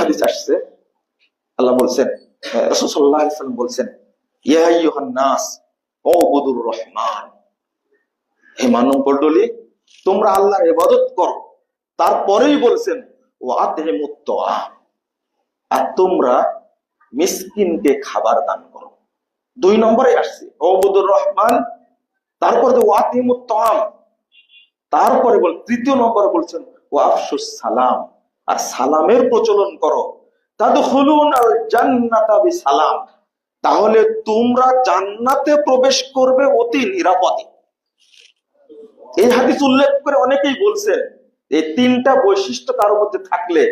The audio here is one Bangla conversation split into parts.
হাদিস আসছে। আল্লাহ বলছেন বলছেন রহমান, হে মানব তোমরা আল্লাহর ইবাদত করো। তারপরেই বলছেন ও আর তোমরা মিসকিনকে খাবার দান করো। দুই নম্বরে আসছে ওবুদুর রহমান, তারপরে ওয়াতিমুত্তম তারপরে বল তৃতীয় নম্বরে বলছেন ও আফসুস সালাম আর সালামের প্রচলন করো। সালাম তাহলে তোমরা জান্নাতে প্রবেশ করবে অতি নিরাপদে। এই হাদিস উল্লেখ করে অনেকেই বলছেন, এই তিনটা বৈশিষ্ট্য কারোর মধ্যে থাকলে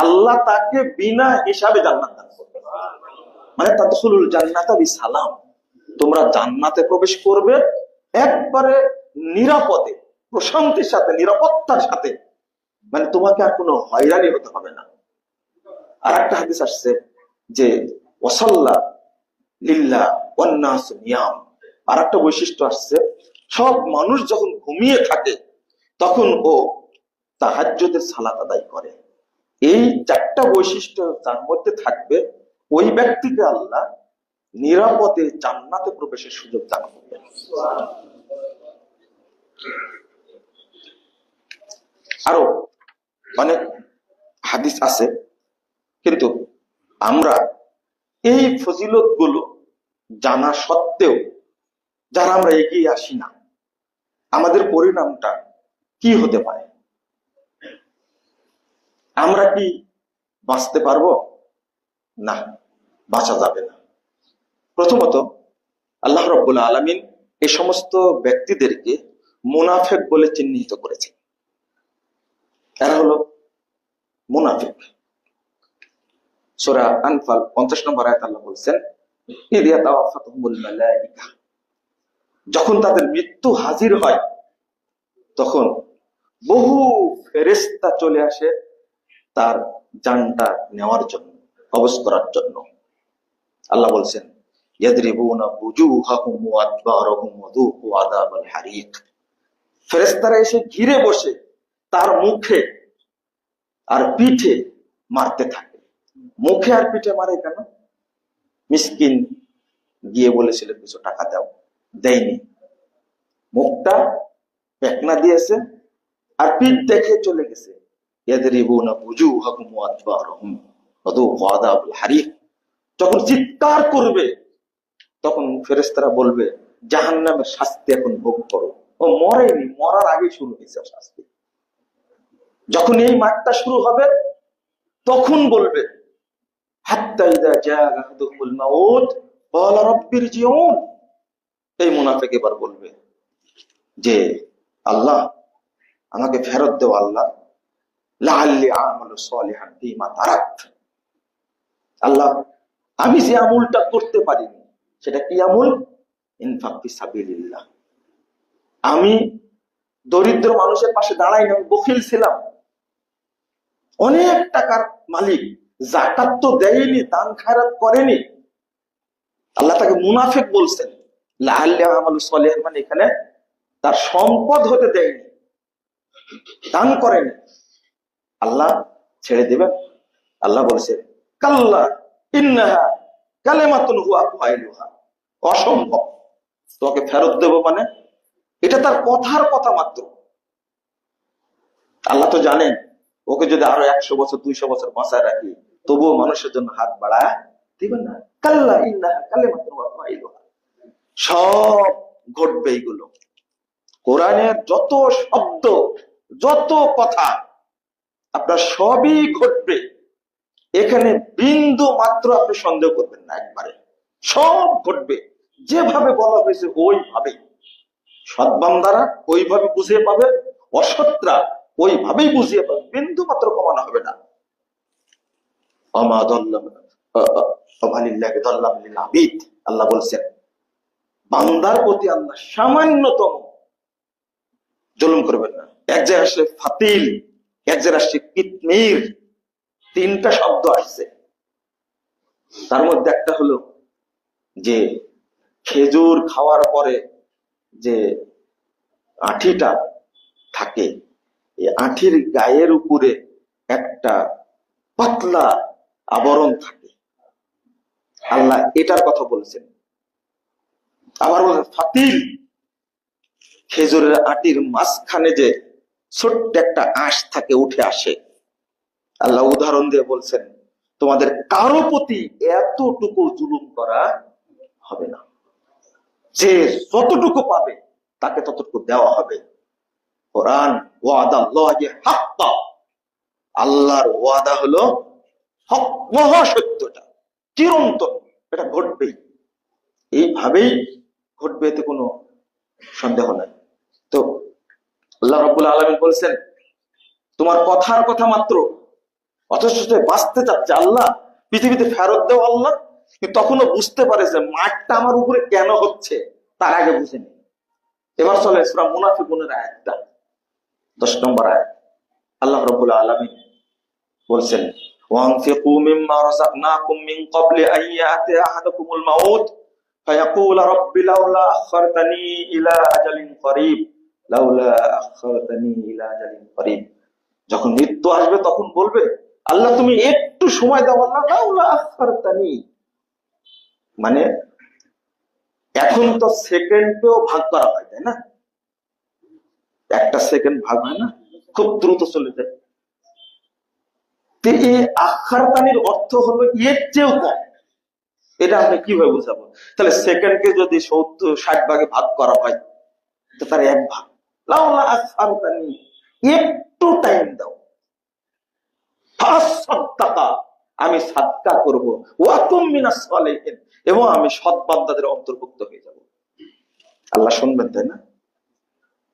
আল্লাহ তাকে বিনা হিসাবে জান্নাত দান করবে। মানে তাদখুলুল জান্নাতা সালাম তোমরা জান্নাতে প্রবেশ করবে একবারে নিরাপদে, প্রশান্তির সাথে, নিরাপত্তার সাথে। মানে তোমাকে আর কোনো হয়রানি হতে হবে না। আর একটা হাদিস আসছে যে ওসাল্লা লিল্লা অন্যাস নিয়াম। আর একটা বৈশিষ্ট্য আসছে, সব মানুষ যখন ঘুমিয়ে থাকে, তখন ও তাহাজ্যদের সালাত আদায় করে। এই চারটা বৈশিষ্ট্য তার মধ্যে থাকবে, ওই ব্যক্তিকে আল্লাহ নিরাপদে জান্নাতে প্রবেশের সুযোগ দান করবেন। আরও অনেক হাদিস আছে, কিন্তু আমরা এই ফজিলতগুলো জানা সত্ত্বেও যারা আমরা এগিয়ে আসি না, আমাদের পরিণামটা কি হতে পারে? আমরা কি বাঁচতে পারব? না, বাঁচা যাবে না। প্রথমত, আল্লাহ রব্বুল আলমিন এই সমস্ত ব্যক্তিদেরকে মুনাফেক বলে চিহ্নিত করেছে এরা হলো মুনাফিক। সোরা আনফাল পঞ্চাশ নম্বর আয়াত আল্লাহ বলছেন যখন তাদের মৃত্যু হাজির হয়, তখন বহু ফেরেস্তা চলে আসে তার জানটা নেওয়ার জন্য, কবজ করার জন্য। আল্লাহ বলছেন ফেরেশতারা এসে ঘিরে বসে তার মুখে আর পিঠে মারতে থাকে। মুখে আর পিঠে মারে কেন? মিসকিন গিয়ে বলেছিল, কিছু টাকা দাও। দেয়নি। মুখটা পেকনা দিয়েছে আর পিঠ দেখে চলে গেছে। যখন চিৎকার করবে, তখন ফেরেস্তারা বলবে জাহান নামের শাস্তি এখন ভোগ করো। ও মরেনি, মরার আগে শুরু হয়েছে শাস্তি। যখন এই মাঠটা শুরু হবে, তখন বলবে এই মুনাফিক এবার বলবে যে, আল্লাহ, আমাকে ফেরত দেও আল্লাহ। আল্লাহ, আমি যে আমুলটা করতে পারিনি, সেটা কি আমুল? আমি দরিদ্র মানুষের পাশে দাঁড়াই না বকিল ছিলাম। অনেক টাকার মালিক জাকাত তো দেয়নি, দান খায়রাত করেনি। আল্লাহ তাকে মুনাফেক বলছেন মানে এখানে তার সম্পদ হতে দেয়নি, দান করেনি। আল্লাহ ছেড়ে দিবেন। আল্লাহ বলছে, কাল্লা ইন্নাহা কালেমাতুন হুয়া ফাইলুহা। অসম্ভব। তোকে ফেরত দেব মানে? এটা তার কথার কথা মাত্র। আল্লাহ তো জানেন ওকে যদি আরও একশো বছর, দুইশো বছর বাঁচায় রাখি, তবুও মানুষের জন্য হাত বাড়ায়, দিবেন না? কাল্লা সব ঘটবে এইগুলো। কোরআনের যত শব্দ, যত কথা, আপনার সবই ঘটবে। এখানে বিন্দু মাত্র আপনি সন্দেহ করবেন না একবারে। সব ঘটবে। যেভাবে বলা হয়েছে ওইভাবে সৎবান্দারা ওইভাবে বুঝিয়ে পাবে। অসৎরা ওইভাবেই বুঝিয়ে পাবে। বিন্দু মাত্র কমানো হবে না। আল্লাহ বলছেন, বান্দার প্রতি আল্লাহ সামান্যতম। জুলুম করবেন না। এক ফাতিল, এক আসছে কিতমির তিনটা শব্দ আসছে। তার মধ্যে একটা হলো যে, খেজুর খাওয়ার পরে যে আঠিটা থাকে আঠির গায়ের উপরে একটা পাতলা আবরণ থাকে। আল্লাহ এটার কথা বলেছেন। আবার ফাতিল। খেজুরের আটির মাঝখানে যে ছোট্ট একটা আঁশ থাকে, উঠে আসে। আল্লাহ উদাহরণ দিয়ে বলছেন, তোমাদের কারও প্রতি এতটুকু জুলুম করা হবে না। যে যতটুকু পাবে, তাকে ততটুকু দেওয়া হবে। কোরআন আল্লাহর ওয়াদা হলো মহাসত্যটা, চিরন্তন, এটা এইভাবেই ঘটবে এতে কোনো সন্দেহ নাই। তো আল্লাহ রব্বুল বলছেন, তোমার কথার কথা মাত্র, অথচ সে বাঁচতে চাচ্ছে আল্লাহ, পৃথিবীতে ফেরত দেও আল্লাহ তখনও বুঝতে পারে যে মাঠটা আমার উপরে কেন হচ্ছে, তার আগে বুঝেনি এবার চলে সুরা মুনাফিকুনের আয়াতটা। দশ নম্বর আয়াত আল্লাহ রব্বুল আলমিন বলছেন وانفقوا مما رزقناكم من قبل أن يأتي أحدكم الموت فيقول رب لولا أخرتني إلى أجل قريب لولا أخرتني إلى أجل قريب যখন মৃত্যু আসবে তখন বলবে আল্লাহ তুমি একটু সময় দাও আল্লাহ লাউলা আখরতানি মানে এখন তো সেকেন্ডেও ভাগ করা হয় তাই না একটা সেকেন্ড ভাগ হয় না, খুব দ্রুত চলে যায়। এই আখারতানির অর্থ হলো এর চেয়েও কম। এটা আপনি কীভাবে বুঝাবো? তাহলে যদি সত্তর, ষাট ভাগে ভাগ করা হয় তার এক ভাগ। লাউলা আখারতানি একটু টাইম দাও। আমি সাদকা করব। ওয়াকুম এবং আমি সৎ বান্দাদের অন্তর্ভুক্ত হয়ে যাব। আল্লাহ শুনবেন, তাই না?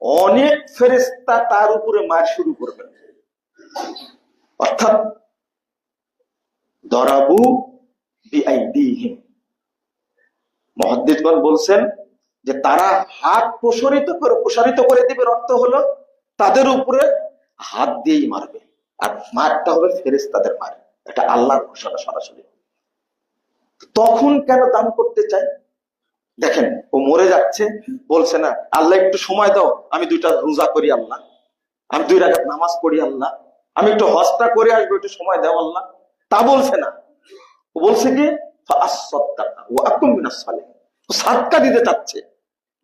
অনেক ফেরেস্তা তার উপরে মার শুরু করবেন। অর্থাৎ, দরাবু মহাদ্দিদগণ বলছেন যে তারা হাত প্রসারিত করে প্রসারিত করে দিবে অর্থ হলো তাদের উপরে হাত দিয়েই মারবে। আর মারটা হবে ফেরেস্তাদের মার। এটা আল্লাহর ঘোষণা সরাসরি। তখন কেন দান করতে চাই দেখেন, ও মরে যাচ্ছে, বলছে না, আল্লাহ, একটু সময় দাও, আমি দুইটা রোজা করি, আল্লাহ। আমি দুই রাখাত নামাজ পড়ি, আল্লাহ। আমি একটু হজটা করে আসব, একটু সময় দাও, আল্লাহ। তা বলছে না। ও বলছে কি? সাদকা দিতে চাচ্ছে।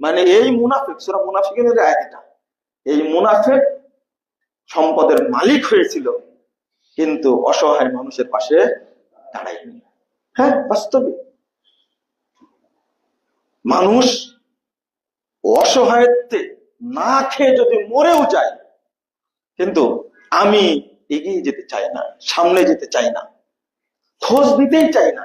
মানে এই মুনাফিক, সূরা মুনাফিকের এটা। এই মুনাফিক সম্পদের মালিক হয়েছিল, কিন্তু অসহায় মানুষের পাশে দাঁড়ায়নি। হ্যাঁ বাস্তবে। মানুষ অসহায়ত্বে না খেয়ে যদি মরেও যায়, কিন্তু আমি এগিয়ে যেতে চাই না, সামনে যেতে চাই না, খোঁজ দিতেই চাই না।